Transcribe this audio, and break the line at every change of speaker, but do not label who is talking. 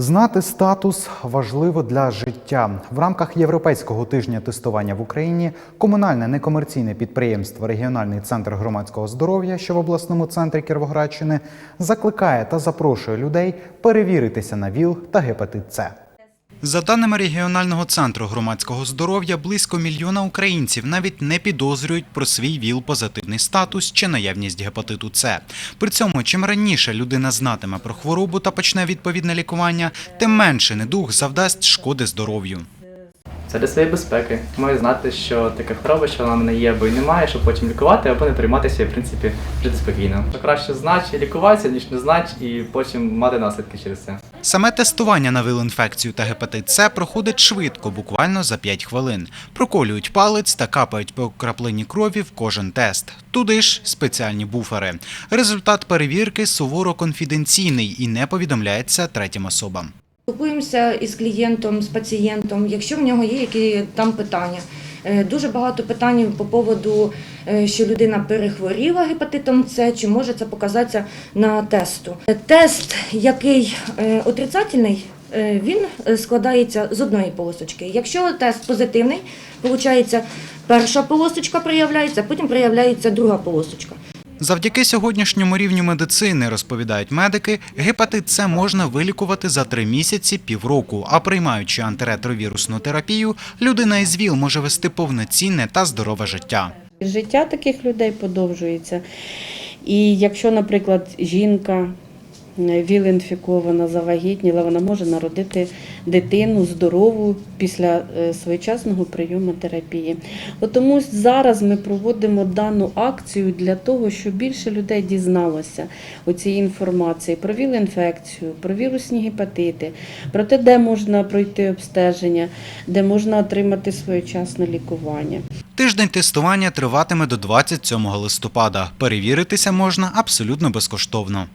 Знати статус важливо для життя. В рамках Європейського тижня тестування в Україні комунальне некомерційне підприємство Регіональний центр громадського здоров'я, що в обласному центрі Кіровоградщини, закликає та запрошує людей перевіритися на ВІЛ та гепатит С. За даними регіонального центру громадського здоров'я, близько мільйона українців навіть не підозрюють про свій ВІЛ-позитивний статус чи наявність гепатиту С. При цьому, чим раніше людина знатиме про хворобу та почне відповідне лікування, тим менше недуг завдасть шкоди здоров'ю.
Це для своєї безпеки. Маю знати, що така хвороба, що вона мене є або й немає, щоб потім лікувати або не прийматися і, в принципі, жити спокійно. Краще знати лікуватися, ніж не знати, і потім мати наслідки через це.
Саме тестування на ВІЛ-інфекцію та гепатит С проходить швидко, буквально за 5 хвилин. Проколюють палець та капають по краплині крові в кожен тест. Туди ж спеціальні буфери. Результат перевірки суворо конфіденційний і не повідомляється третім особам.
Спілкуємося із клієнтом, з пацієнтом, якщо в нього є які там питання. Е, Дуже багато питань по поводу, е, що людина перехворіла гепатитом С, чи може це показатися на тесту. Е, Тест, який отрицательний, він складається з одної полосочки. Якщо тест позитивний, виходить, перша полосочка проявляється, потім проявляється друга полосочка.
Завдяки сьогоднішньому рівню медицини, розповідають медики, гепатит С можна вилікувати за три місяці півроку. А приймаючи антиретровірусну терапію, людина із ВІЛ може вести повноцінне та здорове життя.
Життя таких людей подовжується. І якщо, наприклад, жінка ВІЛ-інфікована, завагітніла, вона може народити дитину здорову після е, своєчасного прийому терапії. От тому зараз ми проводимо дану акцію для того, щоб більше людей дізналося цієї інформації про ВІЛ-інфекцію, про вірусні гепатити, про те, де можна пройти обстеження, де можна отримати своєчасне лікування.
Тиждень тестування триватиме до 27 листопада. Перевіритися можна абсолютно безкоштовно.